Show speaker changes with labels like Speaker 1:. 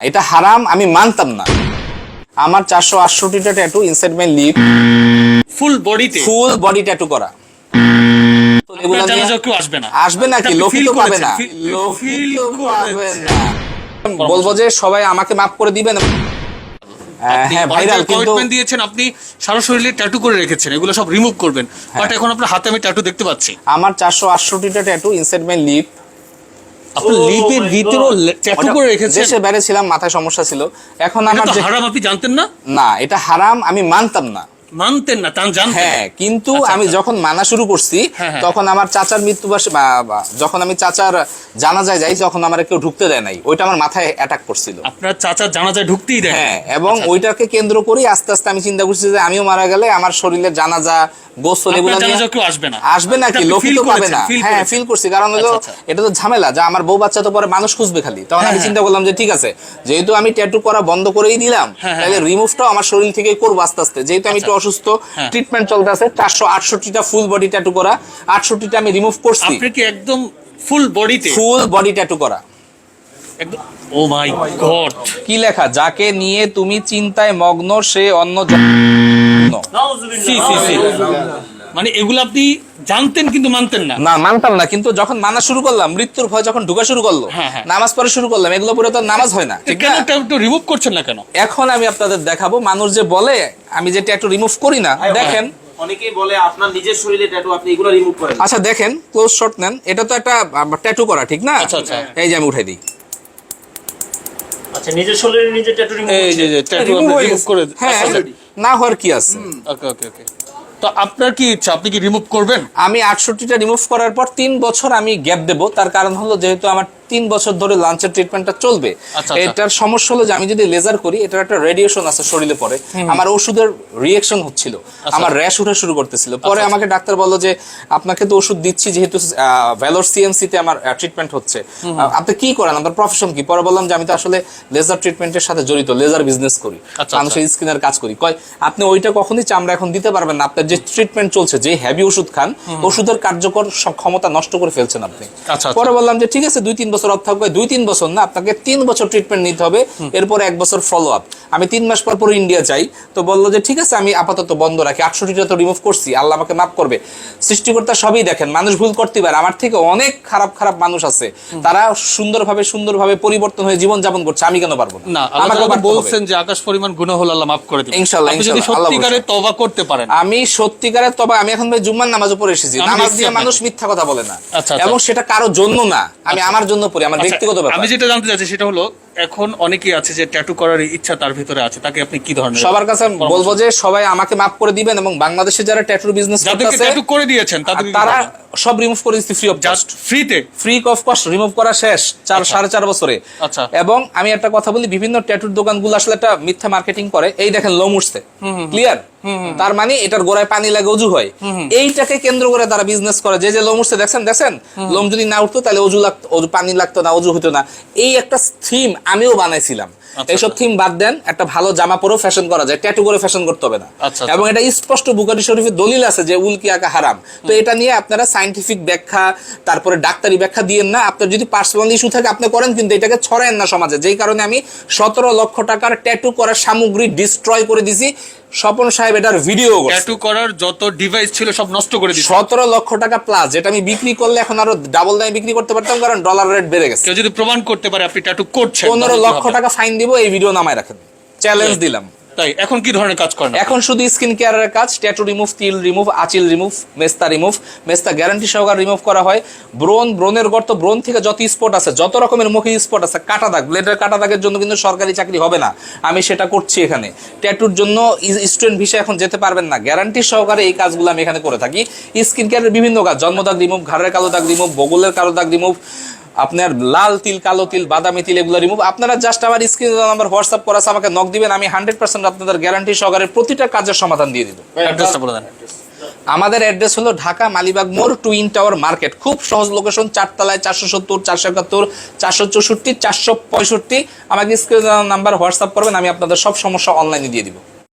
Speaker 1: এটা হারাম আমি মানতাম না। আমার চারশো আটষট্টিটা tattoo inside my lip
Speaker 2: full বডিতে
Speaker 1: ফুল বডি ট্যাটু করা।
Speaker 2: আসবে না।
Speaker 1: আসবে
Speaker 2: আপনি
Speaker 1: লোকিত পাবে না। লোকিত পাবে না। বলব যে সবাই আমাকে মাফ করে দিবেন। হ্যাঁ, হ্যাঁ ভাইরাল কিন্তু
Speaker 2: দিয়েছেন আপনি সারা শরীরে ট্যাটু করে রেখেছেন এগুলো সব রিমুভ করবেন।
Speaker 1: হ্যাঁ।
Speaker 2: বাট এখন আপনার হাতে আমি ট্যাটু দেখতে পাচ্ছি।
Speaker 1: আমার চারশো আটষট্টিটা ট্যাটু ইনসাইড মাই লিপ
Speaker 2: আপনি লিপের ভিতরেও ট্যাটু করে রেখেছেন।
Speaker 1: দেশে বাইরে ছিলাম মাথায় সমস্যা ছিল। এখন আমার
Speaker 2: হারাম আপনি জানতেন না?
Speaker 1: না এটা হারাম আমি মানতাম না।
Speaker 2: মানতেন না তা জানতেন
Speaker 1: হ্যাঁ কিন্তু
Speaker 2: আচ্ছা,
Speaker 1: আমি
Speaker 2: আচ্ছা।
Speaker 1: যখন মানা শুরু করছি
Speaker 2: হ্যাঁ, হ্যাঁ।
Speaker 1: তখন আমার চাচার মৃত্যুবার্ষে বা- বা- যখন আমি চাচার জানা যায় যাই তখন আমার কেউ ঢুকতে দেয় নাই। ওইটা আমার মাথায় অ্যাটাক করছিল।
Speaker 2: আপনার চাচা জানাজায় ঢুকতেই দেয়
Speaker 1: হ্যাঁ এবং
Speaker 2: আচ্ছা।
Speaker 1: ওইটাকে কেন্দ্র করে আস্তে আস্তে আমি চিন্তা করছি যে আমিও মারা গেলে আমার শরীরে জানাজা গোসল এগুলো
Speaker 2: আসবে না।
Speaker 1: আসবে নাকি? লোকিত
Speaker 2: feel
Speaker 1: পাবে না। হ্যাঁ ফিল করছি। কারণ হলো। এটা তো ঝামেলা। যে আমার বউ বাচ্চা তো পরে মানুষ খুঁজবে খালি। তখন আমি
Speaker 2: হ্যাঁ,
Speaker 1: চিন্তা করলাম যে ঠিক আছে যেহেতু আমি ট্যাটু করা বন্ধ করেই দিলাম। তাহলে রিমুভটাও আমার শরীর থেকে করব আস্তে আস্তে। যেহেতু আমি একটু অসুস্থ
Speaker 2: হ্যাঁ।
Speaker 1: ট্রিটমেন্ট চলতে আছে চারশো আটষট্টিটা ফুল বডি ট্যাটু করা আটষট্টিটা আমি রিমুভ করছি।
Speaker 2: আপনি কি একদম ফুল বডিতে
Speaker 1: ফুল বডি ট্যাটু করা।
Speaker 2: একদম ও মাই গড
Speaker 1: কি লেখা? যাকে নিয়ে তুমি চিন্তায় মগ্ন সে অন্য
Speaker 2: মানে এগুলো আপনি জানতেন কিন্তু মানতেন না।
Speaker 1: না মানতাম না কিন্তু যখন মানা শুরু করলাম মৃত্যুর ভয় যখন ঢুকা শুরু করল
Speaker 2: হ্যাঁ, হ্যাঁ।
Speaker 1: নামাজ পড়া শুরু করলাম এগুলো পরে তো নামাজ হয় না ঠিক
Speaker 2: কেন
Speaker 1: না?
Speaker 2: ট্যাটু রিমুভ করছেন না কেন?
Speaker 1: এখন আমি আপনাদের দেখাবো মানুষ যে বলে আমি যে ট্যাটু রিমুভ করি না দেখেন।
Speaker 3: অনেকেই বলে আপনার নিজের শরীরে ট্যাটু আপনি এগুলো রিমুভ করেন
Speaker 1: আচ্ছা দেখেন ক্লোজ শট নেন এটা তো একটা ট্যাটু করা ঠিক না?
Speaker 2: আচ্ছা, আচ্ছা।
Speaker 1: এই যে আমি উঠাই দিই।
Speaker 4: আচ্ছা নিজের শরীরে নিজে ট্যাটু রিমুভ
Speaker 2: এই যে যে ট্যাটু
Speaker 1: Remove
Speaker 2: আপনি
Speaker 1: হয়ে
Speaker 2: রিমুভ করে
Speaker 1: হ্যাঁ না হওয়ার কি আছে?
Speaker 2: ওকে ওকে ওকে। তো আপনার কি ইচ্ছা? আপনি কি রিমুভ করবেন?
Speaker 1: আমি আটষট্টিটা রিমুভ করার পর তিন বছর আমি গ্যাপ দেবো। তার কারণ হলো যেহেতু আমার তিন বছর ধরে লাঞ্চের ট্রিটমেন্টটা চলবে।
Speaker 2: আচ্ছা।
Speaker 1: এটার সমস্যা হলো যে আমি যদি লেজার করি এটার একটা রেডিয়েশন আছে শরীরে পরে আমার ওষুধের রিয়েকশন হচ্ছিল। আমার র্যাশ উঠা শুরু করতেছিল। পরে
Speaker 2: আচ্ছা।
Speaker 1: আমাকে ডাক্তার বলল যে আপনাকে তো ওষুধ দিচ্ছি যেহেতু ভ্যালোর সিএমসি তে আমার ট্রিটমেন্ট হচ্ছে। আপনি কি করেন? আপনার প্রফেশন কি? পরে বললাম যে আমি তো আসলে লেজার ট্রিটমেন্টের সাথে জড়িত লেজার বিজনেস করি।
Speaker 2: আচ্ছা,
Speaker 1: মানুষের স্কিনের কাজ করি। কয় আপনি ওইটা কখনই চামড়া এখন দিতে পারবেন না। আপনার যে ট্রিটমেন্ট চলছে যে হ্যাভি ওষুধ খান ওষুধের কার্যকর ক্ষমতা নষ্ট করে ফেলছেন আপনি।
Speaker 2: আচ্ছা, আচ্ছা।
Speaker 1: পরে বললাম যে ঠিক আছে দুই তিন বছর অফ থাকবে দুই তিন বছর না আপনাকে তিন বছর ট্রিটমেন্ট নিতে হবে এরপর এক বছর ফলো আপ আমি তিন মাস পর পর ইন্ডিয়া যাই তো বলল যে ঠিক আছে আমি আপাতত বন্ধ রাখি আটষট্টিটা তো রিমুভ করছি আল্লাহ আমাকে মাফ করবে। সৃষ্টিকর্তা সবই দেখেন মানুষ ভুল করতে পারে আমার থেকে অনেক খারাপ খারাপ মানুষ আছে। তারা সুন্দরভাবে সুন্দরভাবে পরিবর্তন হয়ে জীবন যাপন করছে আমি কেন পারব
Speaker 2: না। বলছেন যে আকাশ পরিমাণ গুনাহ হলো আল্লাহ মাফ করে দিবেন।
Speaker 1: ইনশাআল্লাহ,
Speaker 2: যদি সত্যিকারে তওবা করতে পারেন।
Speaker 1: আমি সত্যিকারের তবে আমি এখন ভাই জুম্মার নামাজও পড়ে এসেছি। নামাজ দিয়ে মানুষ মিথ্যা কথা বলে না।
Speaker 2: আচ্ছা, আচ্ছা।
Speaker 1: এবং সেটা কারও জন্য না। আমি আমার জন্য পড়ি আমার
Speaker 2: আচ্ছা,
Speaker 1: ব্যক্তিগত ব্যাপার।
Speaker 2: আমি যেটা জানতে চাচ্ছি সেটা হলো এখন অনেকেই আছে যে ট্যাটু করার ইচ্ছা তার ভিতরে আছে। তাকে আপনি কি ধরনের
Speaker 1: সবার কাছে আমি বলব যে সবাই আমাকে মাফ করে দিবেন এবং বাংলাদেশে যারা ট্যাটুর বিজনেস
Speaker 2: যাদেরকে
Speaker 1: করতেছে
Speaker 2: ট্যাটু করে দিয়েছেন তাদের
Speaker 1: তারা সব রিমুভ করে দিচ্ছি ফ্রি অফ
Speaker 2: জাস্ট ফ্রিতে
Speaker 1: ফ্রি অফ কস্ট রিমুভ করা শেষ চার সাড়ে চার বছরে।
Speaker 2: আচ্ছা।
Speaker 1: এবং আমি একটা কথা বলি বিভিন্ন ট্যাটুর দোকানগুলো আসলে একটা মিথ্যা মার্কেটিং করে। এই দেখেন লোম উঠছে। ক্লিয়ার তার মানে এটার গোড়ায় পানি লাগে অজু হয়। এইটাকে কেন্দ্র করে তারা বিজনেস করে। যে যে লোম উঠছে দেখছেন? দেখছেন? লোম যদি না উঠতো তাহলে অজু লাগতো পানি লাগতো না অজু হতো না। এই একটা থিম আমিও বানাইছিলাম।
Speaker 2: আচ্ছা,
Speaker 1: এইসব থিম বাদ দেন একটা ভালো জামা পরেও ফ্যাশন করা যায় ট্যাটু করে ফ্যাশন করতে হবে না।
Speaker 2: আচ্ছা,
Speaker 1: এবং এটা স্পষ্ট বুকারি শরীফের দলিল আছে যে উলকি আঁকা হারাম। তো এটা নিয়ে আপনারা সাইন্টিফিক ব্যাখ্যা তারপরে ডাক্তারি ব্যাখ্যা দিয়েন না। আপনার যদি পার্সোনাল ইস্যু থাকে আপনি করেন কিন্তু এটাকে ছড়ায়েন না সমাজে। যেই কারণে আমি সতেরো লক্ষ টাকার ট্যাটু করার সামগ্রী ডিস্ট্রয় করে দিছি। স্বপন সাহেব এটার ভিডিও
Speaker 2: ট্যাটু করার যত ডিভাইস ছিল সব নষ্ট করে দিচ্ছে।
Speaker 1: সতেরো লক্ষ টাকা প্লাস যেটা আমি বিক্রি করলে এখন আরও ডাবল দামে বিক্রি করতে পারতাম কারণ ডলার রেট বেড়ে গেছে।
Speaker 2: কেউ যদি প্রমাণ করতে পারে আপনি ট্যাটু করছেন
Speaker 1: পনেরো লক্ষ টাকা ফাইন দিব এই ভিডিও নামায় রাখেন। চ্যালেঞ্জ দিলাম।
Speaker 2: তাই? এখন কি ধরনের কাজ করেন
Speaker 1: এখন শুধু স্কিন কেয়ারের কাজ ট্যাটু রিমুভ তিল রিমুভ আচিল রিমুভ মেস্তা রিমুভ মেস্তা গ্যারান্টি সহকারে রিমুভ করা হয়। ব্রোন ব্রোনের গর্ত ব্রোন থেকে যত স্পট আছে, যত রকমের মুখে স্পট আছে, কাটা দাগ ব্লেডের কাটা দাগের জন্য কিন্তু সরকারি চাকরি হবে না। আমি সেটা করছি এখানে। ট্যাটুর জন্য স্টুডেন্ট ভিসা এখন যেতে পারবেন না। গ্যারান্টি সহকারে এই কাজগুলো আমি এখানে করে থাকি। স্কিন কেয়ারের বিভিন্ন কাজ, জন্মদাগ রিমুভ ঘাড়ের কালো দাগ রিমুভ বগলের কালো দাগ রিমুভ আপনার লাল তিল কালো তিল বাদামি তিল এগুলো রিমুভ আপনারা জাস্ট আমার স্ক্রিন নাম্বার হোয়াটসঅ্যাপ করা আছে, আমাকে নক দিবেন আমি হান্ড্রেড পার্সেন্ট আপনাদের গ্যারান্টি সহকারে প্রতিটা কাজের সমাধান দিয়ে দিব।
Speaker 2: অ্যাড্রেসটা বলে দেন।
Speaker 1: আমাদের অ্যাড্রেস হলো ঢাকা মালিবাগ মোড় টুইন টাওয়ার মার্কেট খুব সহজ লোকেশন চারতলায় চারশো সত্তর চারশো একাত্তর চারশো চৌষট্টি চারশো পঁয়ষট্টি। আমাকে স্ক্রিন নাম্বার হোয়াটসঅ্যাপ করবেন আমি আপনাদের সব সমস্যা অনলাইনে দিয়ে দিব।